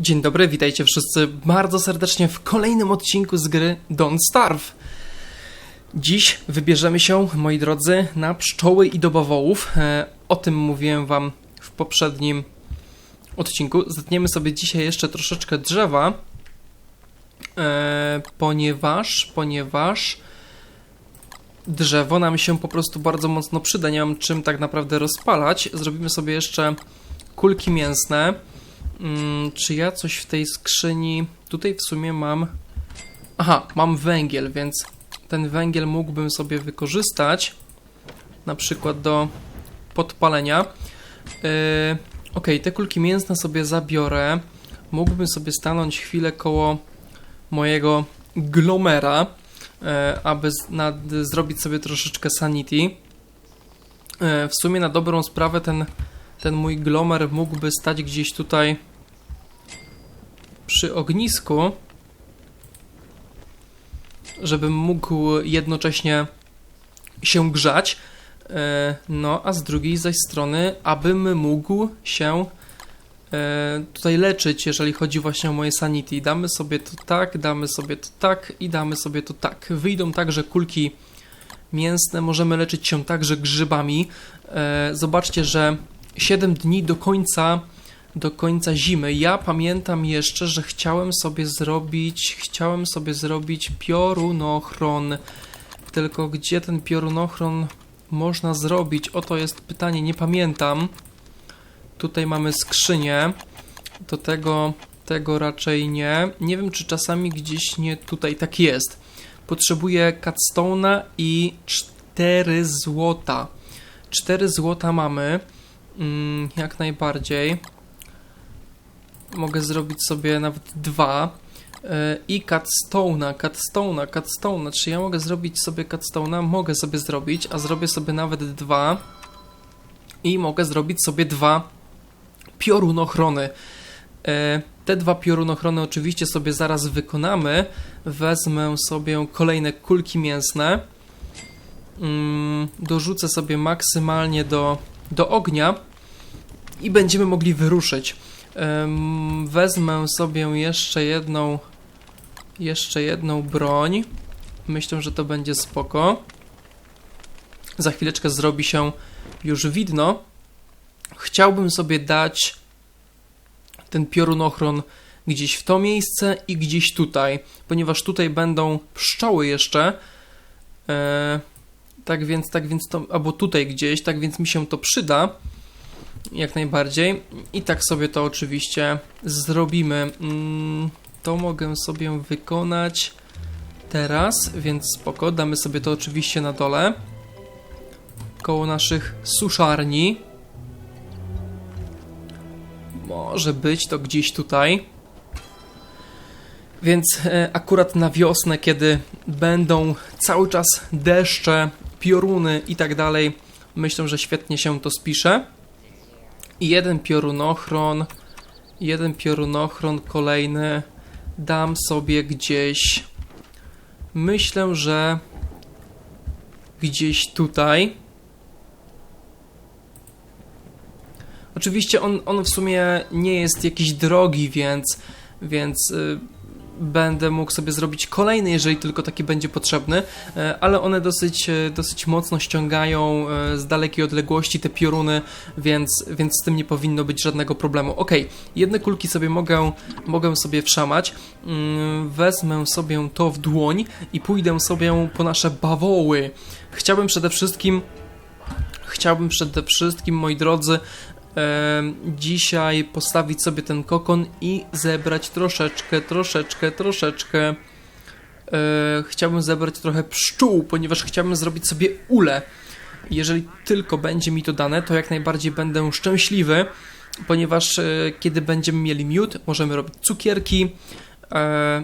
Dzień dobry, witajcie wszyscy bardzo serdecznie w kolejnym odcinku z gry Don't Starve. Dziś wybierzemy się, moi drodzy, na pszczoły i do bawołów. E, o tym mówiłem wam w poprzednim odcinku. Zetniemy sobie dzisiaj jeszcze troszeczkę drzewa, e, ponieważ, ponieważ drzewo nam się po prostu bardzo mocno przyda. Nie mam czym tak naprawdę rozpalać. Zrobimy sobie jeszcze kulki mięsne. Mm, czy ja coś w tej skrzyni. Tutaj w sumie mam. Aha, mam węgiel, więc ten węgiel mógłbym sobie wykorzystać. Na przykład do podpalenia. Yy, ok, te kulki mięsne sobie zabiorę. Mógłbym sobie stanąć chwilę koło mojego glomera, yy, aby nad, zrobić sobie troszeczkę sanity. Yy, w sumie na dobrą sprawę ten, ten mój glomer mógłby stać gdzieś tutaj przy ognisku, żebym mógł jednocześnie się grzać, e, no a z drugiej zaś strony, abym mógł się e, tutaj leczyć, jeżeli chodzi właśnie o moje sanity. Damy sobie to tak, damy sobie to tak i damy sobie to tak. Wyjdą także kulki mięsne, możemy leczyć się także grzybami. E, zobaczcie, że 7 dni do końca do końca zimy. Ja pamiętam jeszcze, że chciałem sobie zrobić, chciałem sobie zrobić piorunochron. Tylko gdzie ten piorunochron można zrobić? Oto jest pytanie, nie pamiętam. Tutaj mamy skrzynię. Do tego, tego raczej nie. Nie wiem, czy czasami gdzieś nie tutaj tak jest. Potrzebuję cutstone'a i 4 złota. 4 złota mamy. Mm, jak najbardziej mogę zrobić sobie nawet dwa e, i cutstone'a, cutstone'a, cutstone'a. Czy ja mogę zrobić sobie cutstone'a? Mogę sobie zrobić, a zrobię sobie nawet dwa i mogę zrobić sobie dwa piorunochrony. E, te dwa piorunochrony oczywiście sobie zaraz wykonamy. Wezmę sobie kolejne kulki mięsne. Mm, dorzucę sobie maksymalnie do, do ognia i będziemy mogli wyruszyć. Wezmę sobie jeszcze jedną jeszcze jedną broń. Myślę, że to będzie spoko. Za chwileczkę zrobi się już widno. Chciałbym sobie dać ten piorunochron gdzieś w to miejsce i gdzieś tutaj, ponieważ tutaj będą pszczoły jeszcze. E, tak więc, tak więc to, albo tutaj gdzieś, tak więc mi się to przyda jak najbardziej. I tak sobie to oczywiście zrobimy. Mm, to mogę sobie wykonać teraz, więc spoko. Damy sobie to oczywiście na dole. Koło naszych suszarni. Może być to gdzieś tutaj. Więc e, akurat na wiosnę, kiedy będą cały czas deszcze, pioruny i tak dalej, myślę, że świetnie się to spisze i jeden piorunochron, jeden piorunochron kolejny dam sobie gdzieś. Myślę, że gdzieś tutaj. Oczywiście on, on w sumie nie jest jakiś drogi, więc, więc y, będę mógł sobie zrobić kolejny, jeżeli tylko taki będzie potrzebny, e, ale one dosyć, e, dosyć mocno ściągają e, z dalekiej odległości te pioruny, więc, więc z tym nie powinno być żadnego problemu. Ok, jedne kulki sobie mogę, mogę sobie wszamać, mm, wezmę sobie to w dłoń i pójdę sobie po nasze bawoły. Chciałbym przede wszystkim chciałbym przede wszystkim, moi drodzy, dzisiaj postawić sobie ten kokon i zebrać troszeczkę, troszeczkę, troszeczkę. E, chciałbym zebrać trochę pszczół, ponieważ chciałbym zrobić sobie ule. Jeżeli tylko będzie mi to dane, to jak najbardziej będę szczęśliwy, ponieważ e, kiedy będziemy mieli miód, możemy robić cukierki,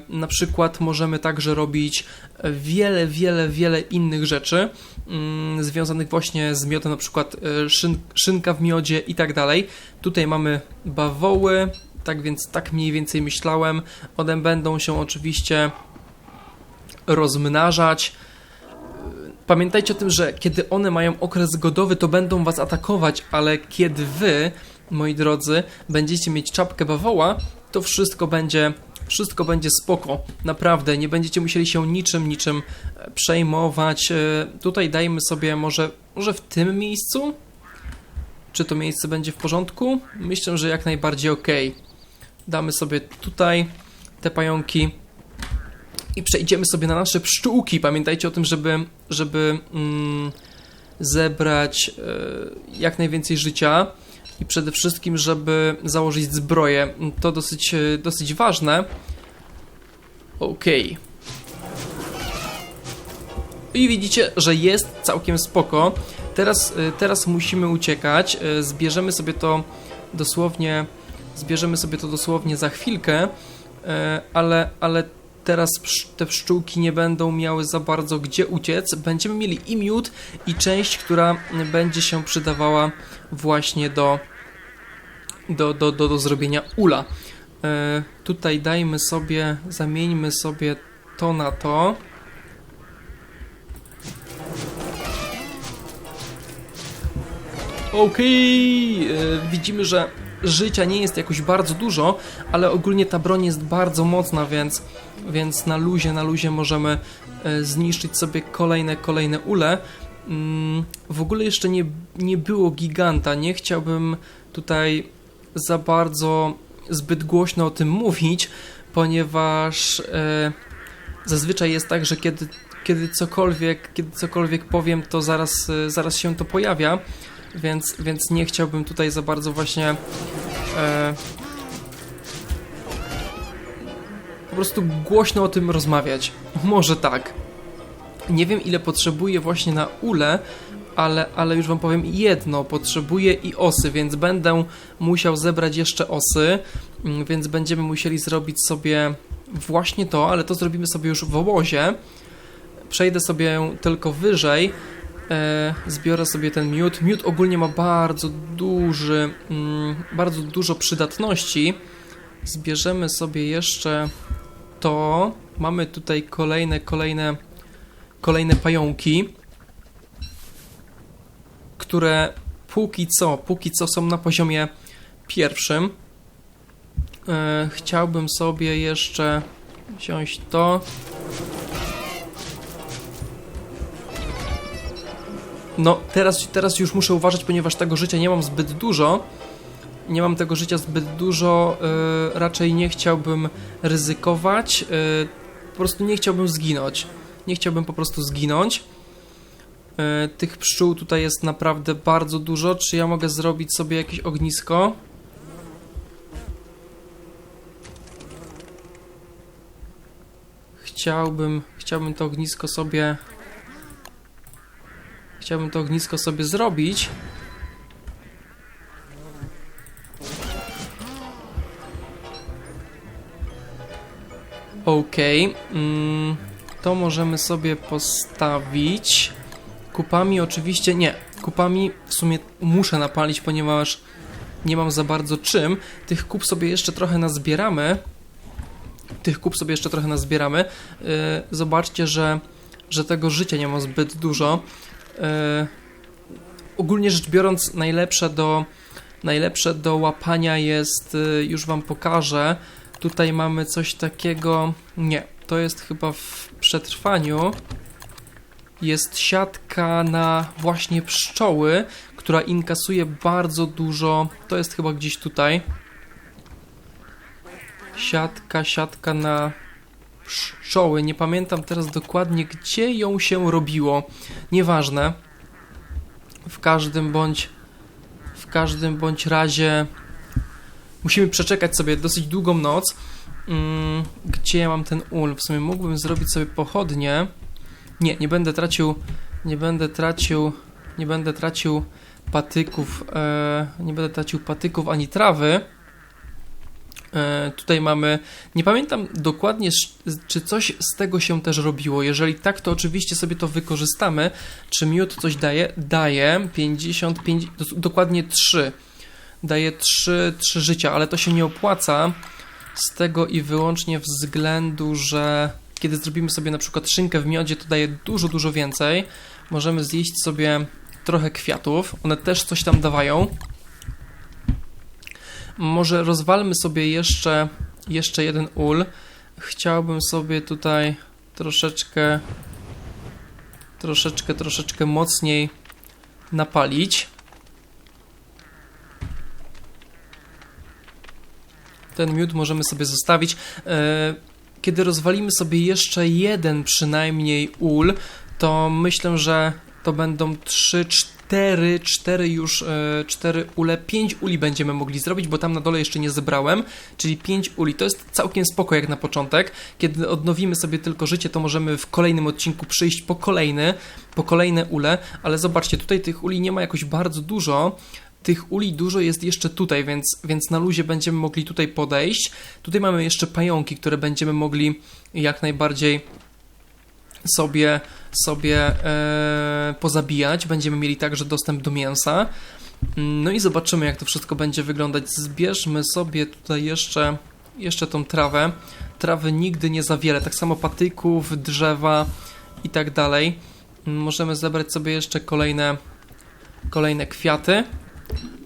na przykład możemy także robić wiele, wiele, wiele innych rzeczy mm, związanych właśnie z miodem, na przykład e, szyn, szynka w miodzie i tak dalej. Tutaj mamy bawoły, tak więc tak mniej więcej myślałem. One będą się oczywiście rozmnażać. Pamiętajcie o tym, że kiedy one mają okres godowy, to będą was atakować, ale kiedy wy, moi drodzy, będziecie mieć czapkę bawoła, to wszystko będzie, wszystko będzie spoko. Naprawdę, nie będziecie musieli się niczym, niczym e, przejmować. E, Tutaj dajmy sobie może, może w tym miejscu? Czy to miejsce będzie w porządku? Myślę, że jak najbardziej ok. Damy sobie tutaj te pająki i przejdziemy sobie na nasze pszczółki. Pamiętajcie o tym, żeby, żeby mm, zebrać e, jak najwięcej życia i przede wszystkim, żeby założyć zbroję. To dosyć, e, dosyć ważne. Okej. I widzicie, że jest całkiem spoko. Teraz, e, teraz musimy uciekać. E, Zbierzemy sobie to dosłownie. Zbierzemy sobie to dosłownie za chwilkę, ale, ale teraz te pszczółki nie będą miały za bardzo gdzie uciec. Będziemy mieli i miód, i część, która będzie się przydawała właśnie do, do, do, do, do zrobienia ula. E, tutaj dajmy sobie, zamieńmy sobie to na to. Okej, e, widzimy, że życia nie jest jakoś bardzo dużo, ale ogólnie ta broń jest bardzo mocna, więc, więc na luzie, na luzie możemy e, zniszczyć sobie kolejne, kolejne ule. Mm, W ogóle jeszcze nie, nie było giganta, nie chciałbym tutaj za bardzo zbyt głośno o tym mówić, ponieważ e, zazwyczaj jest tak, że kiedy, kiedy, cokolwiek, kiedy cokolwiek powiem, to zaraz, e, zaraz się to pojawia, więc, więc nie chciałbym tutaj za bardzo właśnie e, po prostu głośno o tym rozmawiać. Może tak. Nie wiem ile potrzebuję właśnie na ule, ale, ale już wam powiem jedno, potrzebuję i osy, więc będę musiał zebrać jeszcze osy, mm, więc będziemy musieli zrobić sobie właśnie to, ale to zrobimy sobie już w obozie. Przejdę sobie tylko wyżej, e, zbiorę sobie ten miód. Miód ogólnie ma bardzo duży, mm, bardzo dużo przydatności. Zbierzemy sobie jeszcze to. Mamy tutaj kolejne, kolejne, kolejne pająki które póki co, póki co są na poziomie pierwszym. E, chciałbym sobie jeszcze wziąć to. No, teraz, teraz już muszę uważać, ponieważ tego życia nie mam zbyt dużo. Nie mam tego życia zbyt dużo, e, raczej nie chciałbym ryzykować. e, po prostu nie chciałbym zginąć. Nie chciałbym po prostu zginąć. E, Tych pszczół tutaj jest naprawdę bardzo dużo. Czy ja mogę zrobić sobie jakieś ognisko? Chciałbym, chciałbym to ognisko sobie... Chciałbym to ognisko sobie zrobić. Okej, mm, to możemy sobie postawić. Kupami oczywiście nie. Kupami w sumie muszę napalić, ponieważ nie mam za bardzo czym. Tych kup sobie jeszcze trochę nazbieramy. Tych kup sobie jeszcze trochę nazbieramy. Yy, zobaczcie, że, że tego życia nie mam zbyt dużo. Yy, ogólnie rzecz biorąc, najlepsze do, najlepsze do łapania jest, yy, już Wam pokażę. Tutaj mamy coś takiego. Nie, to jest chyba w przetrwaniu jest siatka na właśnie pszczoły, która inkasuje bardzo dużo. To jest chyba gdzieś tutaj. Siatka, siatka na pszczoły. Nie pamiętam teraz dokładnie, gdzie ją się robiło. Nieważne. W każdym bądź w każdym bądź razie musimy przeczekać sobie dosyć długą noc. Mm, gdzie ja mam ten ul? W sumie mógłbym zrobić sobie pochodnie. Nie, nie będę tracił, nie będę tracił, nie będę tracił patyków, e, nie będę tracił patyków ani trawy. E, tutaj mamy, nie pamiętam dokładnie, czy coś z tego się też robiło. Jeżeli tak, to oczywiście sobie to wykorzystamy. Czy miód coś daje? Daje 55, dos- dokładnie 3. Daje 3, 3 życia, ale to się nie opłaca z tego i wyłącznie względu, że kiedy zrobimy sobie na przykład szynkę w miodzie, to daje dużo, dużo więcej. Możemy zjeść sobie trochę kwiatów, one też coś tam dawają. Może rozwalmy sobie jeszcze, jeszcze jeden ul. Chciałbym sobie tutaj troszeczkę, troszeczkę, troszeczkę mocniej napalić. Ten miód możemy sobie zostawić. E, Kiedy rozwalimy sobie jeszcze jeden przynajmniej ul, to myślę, że to będą 3, 4, 4 już, 4 ule, 5 uli będziemy mogli zrobić, bo tam na dole jeszcze nie zebrałem, czyli 5 uli. To jest całkiem spoko jak na początek. Kiedy odnowimy sobie tylko życie, to możemy w kolejnym odcinku przyjść po kolejny, po kolejne ule, ale zobaczcie, tutaj tych uli nie ma jakoś bardzo dużo. Tych uli dużo jest jeszcze tutaj, więc, więc na luzie będziemy mogli tutaj podejść. Tutaj mamy jeszcze pająki, które będziemy mogli jak najbardziej sobie, sobie e, pozabijać. Będziemy mieli także dostęp do mięsa. No i zobaczymy, jak to wszystko będzie wyglądać. Zbierzmy sobie tutaj jeszcze, jeszcze tą trawę. Trawy nigdy nie za wiele, tak samo patyków, drzewa i tak dalej. Możemy zebrać sobie jeszcze kolejne, kolejne kwiaty.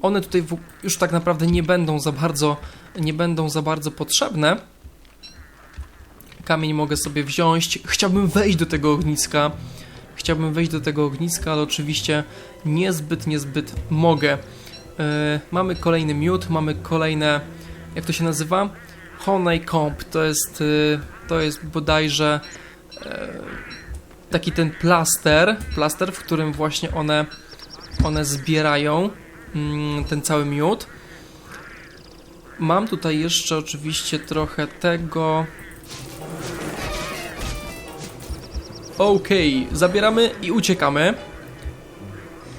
One tutaj już tak naprawdę nie będą za bardzo, nie będą za bardzo potrzebne. Kamień mogę sobie wziąć. Chciałbym wejść do tego ogniska. Chciałbym wejść do tego ogniska, ale oczywiście niezbyt, niezbyt mogę. Yy, mamy kolejny miód, mamy kolejne, jak to się nazywa? Honeycomb. To jest, yy, to jest bodajże yy, taki ten plaster, plaster, w którym właśnie one, one zbierają ten cały miód. Mam tutaj jeszcze oczywiście trochę tego. Okej, okay, zabieramy i uciekamy.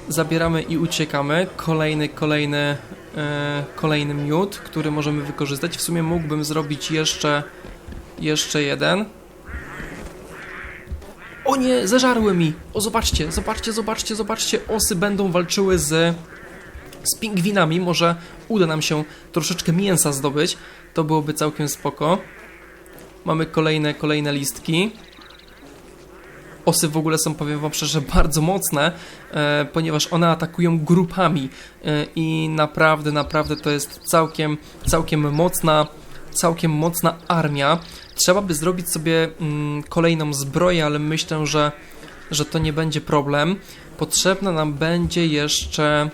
Zabieramy i uciekamy. Kolejny, kolejny, e, kolejny miód, który możemy wykorzystać. W sumie mógłbym zrobić jeszcze, jeszcze jeden. O nie, zeżarły mi! O, zobaczcie, zobaczcie, zobaczcie, zobaczcie. Osy będą walczyły z, z pingwinami. Może uda nam się troszeczkę mięsa zdobyć. To byłoby całkiem spoko. Mamy kolejne, kolejne listki. Osy w ogóle są, powiem wam szczerze, bardzo mocne, e, ponieważ one atakują grupami e, i naprawdę, naprawdę to jest całkiem, całkiem mocna, całkiem mocna armia. Trzeba by zrobić sobie mm, kolejną zbroję, ale myślę, że, że to nie będzie problem. Potrzebna nam będzie jeszcze...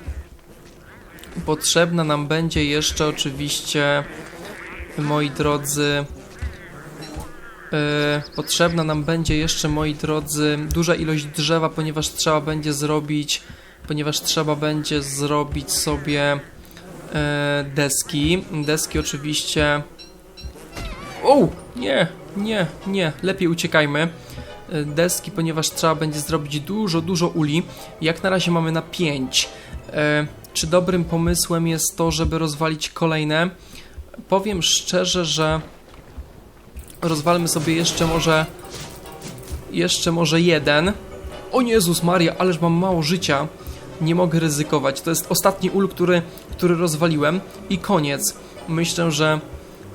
Potrzebna nam będzie jeszcze oczywiście, moi drodzy, Yy, potrzebna nam będzie jeszcze, moi drodzy, duża ilość drzewa, ponieważ trzeba będzie zrobić, ponieważ trzeba będzie zrobić sobie yy, deski. Deski oczywiście... O! Nie, nie, nie, lepiej uciekajmy. Yy, deski, ponieważ trzeba będzie zrobić dużo, dużo uli. Jak na razie mamy na 5. Czy dobrym pomysłem jest to, żeby rozwalić kolejne? Powiem szczerze, że rozwalmy sobie jeszcze może jeszcze może jeden. O Jezus Maria, ależ mam mało życia. Nie mogę ryzykować. To jest ostatni ul, który, który rozwaliłem i koniec. Myślę, że,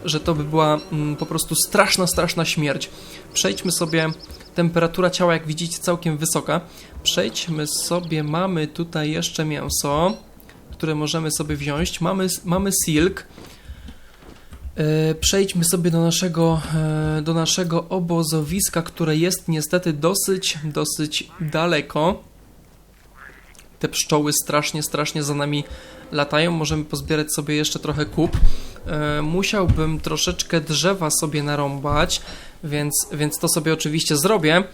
że to by była mm, po prostu straszna, straszna śmierć. Przejdźmy sobie. Temperatura ciała, jak widzicie, całkiem wysoka. Przejdźmy sobie. Mamy tutaj jeszcze mięso, które możemy sobie wziąć. Mamy, mamy silk. E, przejdźmy sobie do naszego, e, do naszego obozowiska, które jest niestety dosyć, dosyć daleko. Te pszczoły strasznie, strasznie za nami latają. Możemy pozbierać sobie jeszcze trochę kup. E, musiałbym troszeczkę drzewa sobie narąbać, więc, więc to sobie oczywiście zrobię.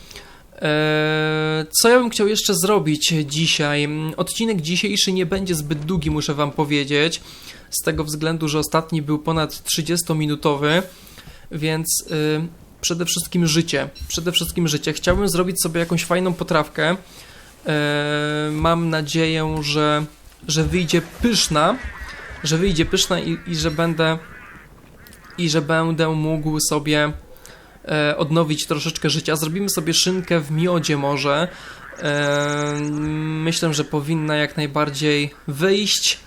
Co ja bym chciał jeszcze zrobić dzisiaj? Odcinek dzisiejszy nie będzie zbyt długi, muszę Wam powiedzieć z tego względu, że ostatni był ponad 30-minutowy, więc yy, przede wszystkim życie. Przede wszystkim życie. Chciałbym zrobić sobie jakąś fajną potrawkę. Yy, mam nadzieję, że, że wyjdzie pyszna, że wyjdzie pyszna i, i że będę i że będę mógł sobie odnowić troszeczkę życia. Zrobimy sobie szynkę w miodzie może. E, myślę, że powinna jak najbardziej wyjść.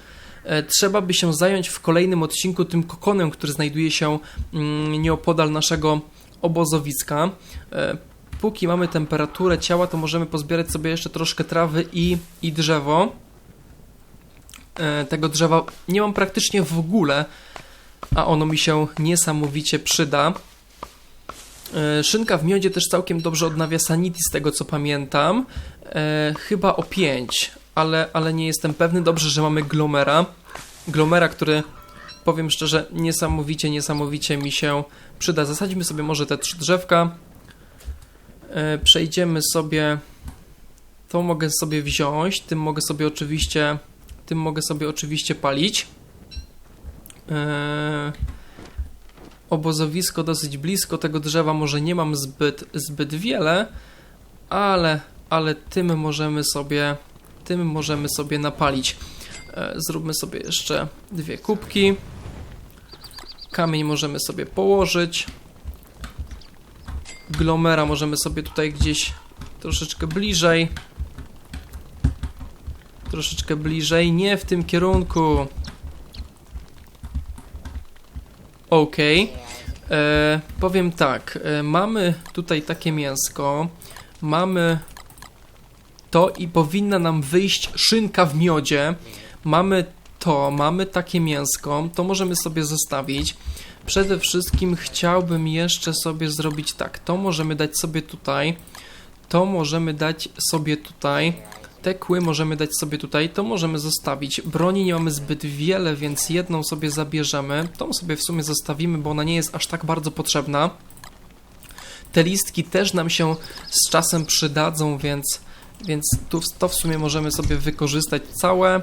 E, trzeba by się zająć w kolejnym odcinku tym kokonem, który znajduje się mm, nieopodal naszego obozowiska. E, póki mamy temperaturę ciała, to możemy pozbierać sobie jeszcze troszkę trawy i, i drzewo. e, tego drzewa nie mam praktycznie w ogóle, a ono mi się niesamowicie przyda. E, Szynka w miodzie też całkiem dobrze odnawia sanity z tego co pamiętam. E, chyba o 5, ale, ale nie jestem pewny. Dobrze, że mamy Glomera. Glomera, który powiem szczerze, niesamowicie, niesamowicie mi się przyda. Zasadzimy sobie może te trzy drzewka. E, przejdziemy sobie. To mogę sobie wziąć. Tym mogę sobie oczywiście. Tym mogę sobie oczywiście palić. E, obozowisko dosyć blisko tego drzewa, może nie mam zbyt, zbyt wiele, ale, ale tym możemy sobie, tym możemy sobie napalić. E, Zróbmy sobie jeszcze dwie kubki. Kamień możemy sobie położyć. Glomera możemy sobie tutaj gdzieś troszeczkę bliżej. Troszeczkę bliżej, nie w tym kierunku. Okej. E, powiem tak, e, mamy tutaj takie mięsko, mamy to i powinna nam wyjść szynka w miodzie. Mamy to, mamy takie mięsko, to możemy sobie zostawić. Przede wszystkim chciałbym jeszcze sobie zrobić tak, to możemy dać sobie tutaj, to możemy dać sobie tutaj, te kły możemy dać sobie tutaj, to możemy zostawić. Broni nie mamy zbyt wiele, więc jedną sobie zabierzemy. Tą sobie w sumie zostawimy, bo ona nie jest aż tak bardzo potrzebna. Te listki też nam się z czasem przydadzą, więc, więc tu, to w sumie możemy sobie wykorzystać całe.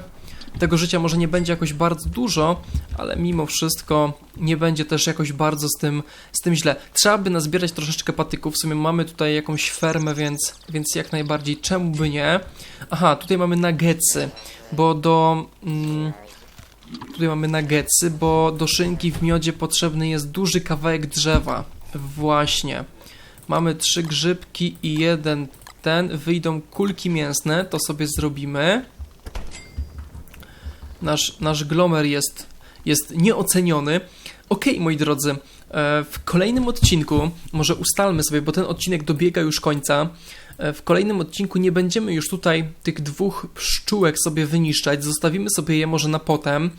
Tego życia może nie będzie jakoś bardzo dużo, ale mimo wszystko nie będzie też jakoś bardzo z tym, z tym źle. Trzeba by nazbierać troszeczkę patyków. W sumie mamy tutaj jakąś fermę, więc, więc jak najbardziej czemu by nie. Aha, tutaj mamy nuggetsy, bo do... Mm, tutaj mamy nuggetsy, bo do szynki w miodzie potrzebny jest duży kawałek drzewa. Właśnie. Mamy trzy grzybki i jeden ten. Wyjdą kulki mięsne, to sobie zrobimy. Nasz, nasz glomer jest, jest nieoceniony. Okej, moi drodzy, e, w kolejnym odcinku, może ustalmy sobie, bo ten odcinek dobiega już końca. e, W kolejnym odcinku nie będziemy już tutaj tych dwóch pszczółek sobie wyniszczać, zostawimy sobie je może na potem.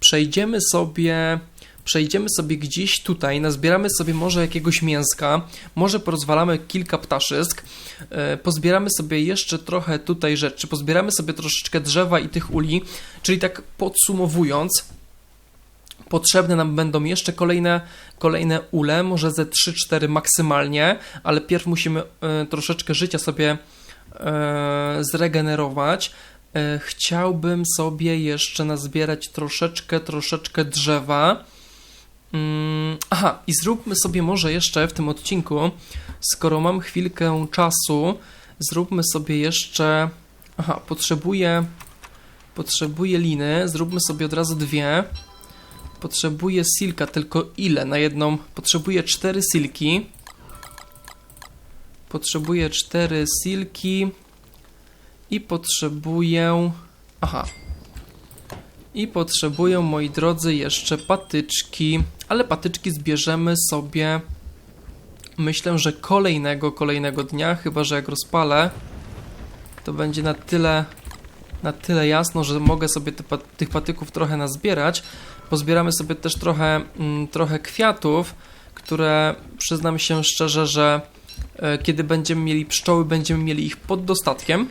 Przejdziemy sobie, przejdziemy sobie gdzieś tutaj, nazbieramy sobie może jakiegoś mięska, może porozwalamy kilka ptaszysk, e, pozbieramy sobie jeszcze trochę tutaj rzeczy, pozbieramy sobie troszeczkę drzewa i tych uli, czyli tak podsumowując, Potrzebne nam będą jeszcze kolejne, kolejne ule, może ze 3-4 maksymalnie, ale pierw musimy e, troszeczkę życia sobie e, zregenerować. Chciałbym sobie jeszcze nazbierać troszeczkę, troszeczkę drzewa. Mm, aha, i zróbmy sobie może jeszcze w tym odcinku, skoro mam chwilkę czasu, zróbmy sobie jeszcze. Aha, potrzebuję. Potrzebuję liny, zróbmy sobie od razu dwie. Potrzebuję silka, tylko ile na jedną? Potrzebuję cztery silki. Potrzebuję cztery silki. I potrzebuję... Aha. I potrzebuję, moi drodzy, jeszcze patyczki. Ale patyczki zbierzemy sobie... Myślę, że kolejnego, kolejnego dnia, chyba że jak rozpalę, to będzie na tyle, na tyle jasno, że mogę sobie te, tych patyków trochę nazbierać. Pozbieramy sobie też trochę, mm, trochę kwiatów, które przyznam się szczerze, że e, kiedy będziemy mieli pszczoły, będziemy mieli ich pod dostatkiem.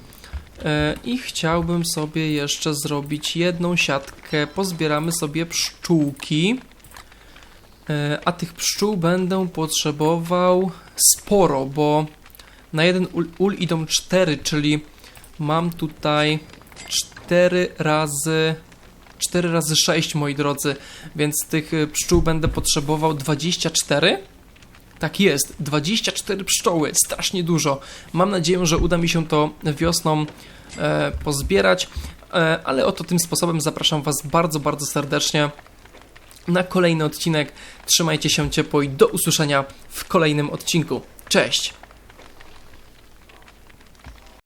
E, I chciałbym sobie jeszcze zrobić jedną siatkę. Pozbieramy sobie pszczółki. E, A tych pszczół będę potrzebował sporo, bo na jeden ul, ul idą cztery, czyli mam tutaj cztery razy 4 razy 6, moi drodzy, więc tych y, pszczół będę potrzebował 24. Tak jest, 24 pszczoły, strasznie dużo. Mam nadzieję, że uda mi się to wiosną e, pozbierać, e, ale oto tym sposobem zapraszam Was bardzo, bardzo serdecznie na kolejny odcinek. Trzymajcie się ciepło i do usłyszenia w kolejnym odcinku. Cześć!